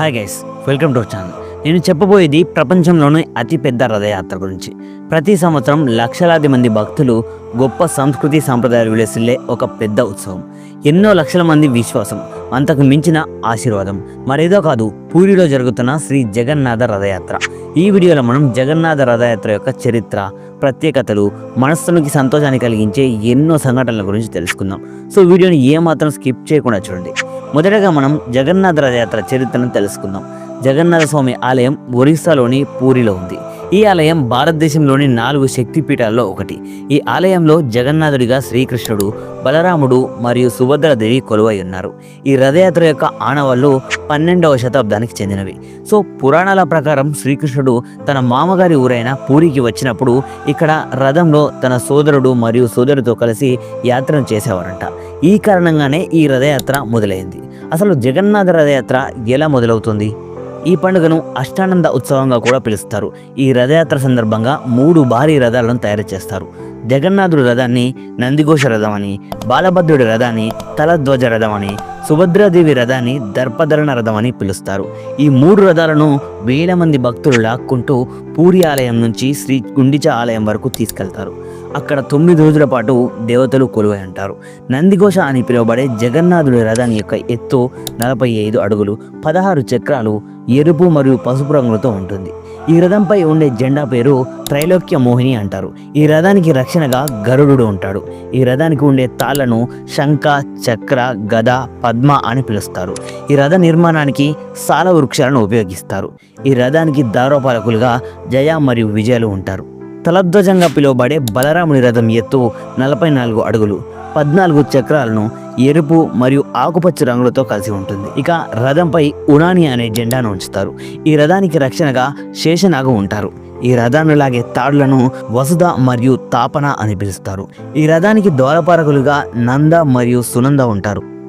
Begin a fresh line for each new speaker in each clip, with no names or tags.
Hi guys welcome to channel నేను చెప్పబోయేది ప్రపంచంలోనే అతిపెద్ద రథయాత్ర గురించి. ప్రతి సంవత్సరం లక్షలాది మంది భక్తులు గొప్ప సంస్కృతి సాంప్రదాయాలు విలేసిల్లే ఒక పెద్ద ఉత్సవం. ఎన్నో లక్షల మంది విశ్వాసం అంతకు మించిన ఆశీర్వాదం. మరేదో కాదు పూరిలో జరుగుతున్న శ్రీ జగన్నాథ రథయాత్ర. ఈ వీడియోలో మనం జగన్నాథ రథయాత్ర యొక్క చరిత్ర ప్రత్యేకతలు మనస్సునికి సంతోషాన్ని కలిగించే ఎన్నో సంఘటనల గురించి తెలుసుకుందాం. సో వీడియోని ఏమాత్రం స్కిప్ చేయకుండా చూడండి. మొదటగా మనం జగన్నాథ రథయాత్ర చరిత్రను తెలుసుకుందాం. జగన్నాథ స్వామి ఆలయం ఒరిస్సాలోని పూరిలో ఉంది. ఈ ఆలయం భారతదేశంలోని నాలుగు శక్తిపీఠాల్లో ఒకటి. ఈ ఆలయంలో జగన్నాథుడిగా శ్రీకృష్ణుడు బలరాముడు మరియు సుభద్రాదేవి కొలువై ఉన్నారు. ఈ రథయాత్ర యొక్క ఆనవాళ్ళు పన్నెండవ శతాబ్దానికి చెందినవి. సో పురాణాల ప్రకారం శ్రీకృష్ణుడు తన మామగారి ఊరైన పూరికి వచ్చినప్పుడు ఇక్కడ రథంలో తన సోదరుడు మరియు సోదరుడితో కలిసి యాత్రను చేసేవారంట. ఈ కారణంగానే ఈ రథయాత్ర మొదలైంది. అసలు జగన్నాథ రథయాత్ర ఎలా మొదలవుతుంది? ఈ పండుగను అష్టానంద ఉత్సవంగా కూడా పిలుస్తారు. ఈ రథయాత్ర సందర్భంగా మూడు భారీ రథాలను తయారు చేస్తారు. జగన్నాథుడు రథాన్ని నందిఘోష రథం అని బాలభద్రుడి రథాన్ని తలధ్వజ రథం అని సుభద్రాదేవి రథాన్ని దర్పధరణ రథం అని పిలుస్తారు. ఈ మూడు రథాలను వేల మంది భక్తులు లాక్కుంటూ పూరి ఆలయం నుంచి శ్రీ గుండిచ ఆలయం వరకు తీసుకెళ్తారు. అక్కడ తొమ్మిది రోజుల పాటు దేవతలు కొలువై అంటారు నందిఘోష అని పిలువబడే జగన్నాథుడి రథాన్ని యొక్క ఎత్తు నలభై ఐదు అడుగులు పదహారు చక్రాలు ఎరుపు మరియు పసుపు రంగులతో ఉంటుంది. ఈ రథంపై ఉండే జెండా పేరు త్రైలోక్య మోహిని అంటారు. ఈ రథానికి రక్షణగా గరుడు ఉంటాడు. ఈ రథానికి ఉండే తాళ్ళను శంఖ చక్ర గద పద్మ అని పిలుస్తారు. ఈ రథ నిర్మాణానికి సాల వృక్షాలను ఉపయోగిస్తారు. ఈ రథానికి దారోపాలకులుగా జయ మరియు విజయాలు ఉంటారు. తలధ్వజంగా పిలువబడే బలరాముని రథం ఎత్తు నలభై నాలుగు అడుగులు. పద్నాలుగు చక్రాలను ఎరుపు మరియు ఆకుపచ్చ రంగులతో కలిసి ఉంటుంది. ఇక రథంపై ఉనాని అనే జెండాను ఉంచుతారు. ఈ రథానికి రక్షణగా శేషనాగ ఉంటారు. ఈ రథాన్ని లాగే తాడులను వసుధ మరియు తాపన అని పిలుస్తారు. ఈ రథానికి ద్వారపాలకులుగా నంద మరియు సునంద ఉంటారు.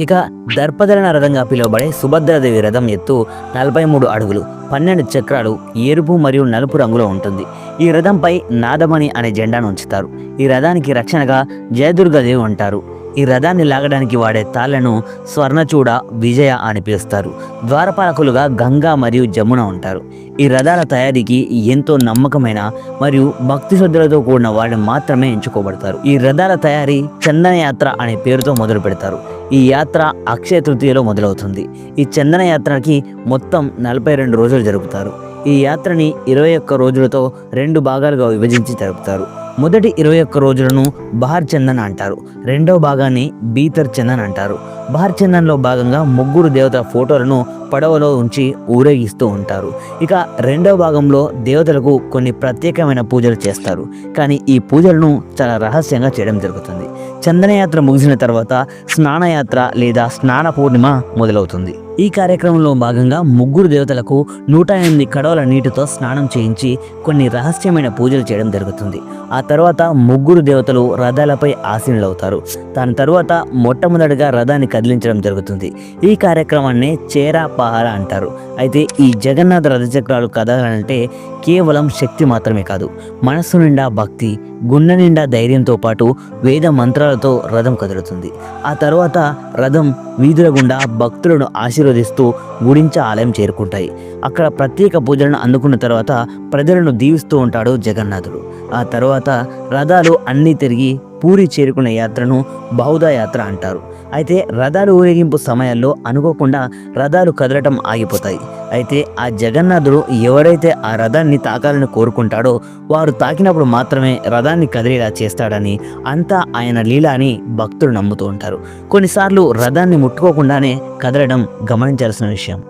ఇక దర్పదలన రథంగా పిలువబడే సుభద్రాదేవి రథం ఎత్తు నలభై మూడు అడుగులు పన్నెండు చక్రాలు ఎరుపు మరియు నలుపు రంగులో ఉంటుంది. ఈ రథంపై నాదమణి అనే జెండాను ఉంచుతారు. ఈ రథానికి రక్షణగా జయదుర్గాదేవి అంటారు ఈ రథాన్ని లాగడానికి వాడే తాళ్ళను స్వర్ణచూడ విజయ అని పిలుస్తారు. ద్వారపాలకులుగా గంగా మరియు జమున ఉంటారు. ఈ రథాల తయారీకి ఎంతో నమ్మకమైన మరియు భక్తి శ్రద్ధలతో కూడిన వారిని మాత్రమే ఎంచుకోబడతారు. ఈ రథాల తయారీ చందన యాత్ర అనే పేరుతో మొదలు పెడతారు. ఈ యాత్ర అక్షయ తృతీయలో మొదలవుతుంది. ఈ చందన యాత్రకి మొత్తం నలభై రెండు రోజులు జరుపుతారు. ఈ యాత్రని ఇరవై ఒక్క రోజులతో రెండు భాగాలుగా విభజించి జరుపుతారు. మొదటి ఇరవై ఒక్క రోజులను బహార్ చందన్ అంటారు. రెండవ భాగాన్ని బీతర్ చందన్ అంటారు. బహార్ భాగంగా ముగ్గురు దేవతల ఫోటోలను పడవలో ఉంచి ఊరేగిస్తూ ఉంటారు. ఇక రెండవ భాగంలో దేవతలకు కొన్ని ప్రత్యేకమైన పూజలు చేస్తారు. కానీ ఈ పూజలను చాలా రహస్యంగా చేయడం జరుగుతుంది. చందనయాత్ర ముగిసిన తర్వాత స్నానయాత్ర లేదా స్నాన పూర్ణిమ మొదలవుతుంది. ఈ కార్యక్రమంలో భాగంగా ముగ్గురు దేవతలకు నూట ఎనిమిది కడవల నీటితో స్నానం చేయించి కొన్ని రహస్యమైన పూజలు చేయడం జరుగుతుంది. ఆ తర్వాత ముగ్గురు దేవతలు రథాలపై ఆసీనులవుతారు. దాని తర్వాత మొట్టమొదటిగా రథాన్ని కదిలించడం జరుగుతుంది. ఈ కార్యక్రమాన్ని చేరా పహార అంటారు. అయితే ఈ జగన్నాథ రథచక్రాలు కదలాలంటే కేవలం శక్తి మాత్రమే కాదు మనస్సు నిండా భక్తి గుండె నిండా ధైర్యంతో పాటు వేద మంత్రాలతో రథం కదులుతుంది. ఆ తర్వాత రథం వీధుల గుండా భక్తులను ఆశీర్వదిస్తూ గుడించ ఆలయం చేరుకుంటాయి. అక్కడ ప్రత్యేక పూజలను అందుకున్న తర్వాత ప్రజలను దీవిస్తూ ఉంటాడు జగన్నాథుడు. ఆ తర్వాత రథాలు అన్నీ తిరిగి పూరి చేరుకున్న యాత్రను బహుదా యాత్ర అంటారు. అయితే రథాలు ఊరేగింపు సమయాల్లో అనుకోకుండా రథాలు కదలటం ఆగిపోతాయి. అయితే ఆ జగన్నాథుడు ఎవరైతే ఆ రథాన్ని తాకాలని కోరుకుంటాడో వారు తాకినప్పుడు మాత్రమే రథాన్ని కదిలేలా చేస్తాడని అంతా ఆయన లీల అని భక్తులు నమ్ముతూ ఉంటారు. కొన్నిసార్లు రథాన్ని ముట్టుకోకుండానే కదలడం గమనించాల్సిన విషయం.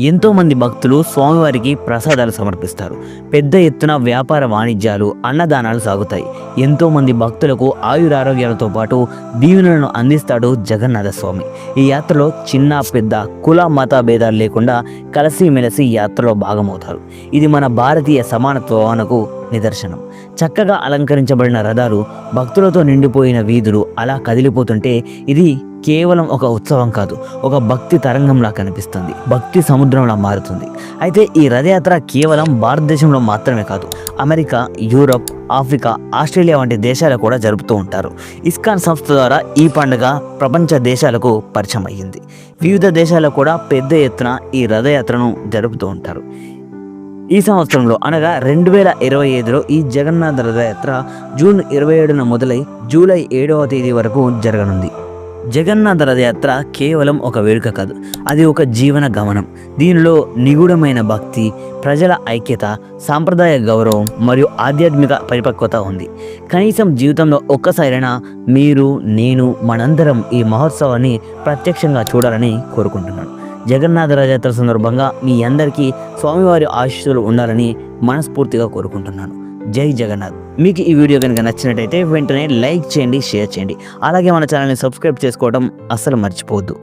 ఎంతోమంది భక్తులు స్వామివారికి ప్రసాదాలు సమర్పిస్తారు. పెద్ద ఎత్తున వ్యాపార వాణిజ్యాలు అన్నదానాలు సాగుతాయి. ఎంతోమంది భక్తులకు ఆయురారోగ్యాలతో పాటు దీవెనలను అందిస్తాడు జగన్నాథ స్వామి. ఈ యాత్రలో చిన్న పెద్ద కుల మత భేదాలు లేకుండా కలిసిమెలిసి యాత్రలో భాగమవుతారు. ఇది మన భారతీయ సమానత్వానకు నిదర్శనం. చక్కగా అలంకరించబడిన రథాలు భక్తులతో నిండిపోయిన వీధులు అలా కదిలిపోతుంటే ఇది కేవలం ఒక ఉత్సవం కాదు ఒక భక్తి తరంగంలా కనిపిస్తుంది భక్తి సముద్రంలా మారుతుంది. అయితే ఈ రథయాత్ర కేవలం భారతదేశంలో మాత్రమే కాదు అమెరికా యూరప్ ఆఫ్రికా ఆస్ట్రేలియా వంటి దేశాలు కూడా జరుపుతూ ఉంటారు. ఇస్కాన్ సంస్థ ద్వారా ఈ పండుగ ప్రపంచ దేశాలకు పరిచయం అయ్యింది. వివిధ దేశాలు కూడా పెద్ద ఎత్తున ఈ రథయాత్రను జరుపుతూ ఉంటారు. ఈ సంవత్సరంలో అనగా రెండు వేల ఇరవై ఐదులో ఈ జగన్నాథ రథయాత్ర జూన్ ఇరవై ఏడున మొదలై జూలై ఏడవ తేదీ వరకు జరగనుంది. జగన్నాథ రథయాత్ర కేవలం ఒక వేడుక కాదు అది ఒక జీవన గమనం. దీనిలో నిగూఢమైన భక్తి ప్రజల ఐక్యత సాంప్రదాయ గౌరవం మరియు ఆధ్యాత్మిక పరిపక్వత ఉంది. కనీసం జీవితంలో ఒక్కసారైనా మీరు నేను మనందరం ఈ మహోత్సవాన్ని ప్రత్యక్షంగా చూడాలని కోరుకుంటున్నాను. జగన్నాథ రథయాత్ర సందర్భంగా మీ అందరికీ స్వామివారి ఆశీస్సులు ఉండాలని మనస్ఫూర్తిగా కోరుకుంటున్నాను. జై జగన్నాథ్. మీకు ఈ వీడియో కనుక నచ్చినట్టయితే వెంటనే లైక్ చేయండి షేర్ చేయండి. అలాగే మన ఛానల్ని సబ్స్క్రైబ్ చేసుకోవడం అస్సలు మర్చిపోవద్దు.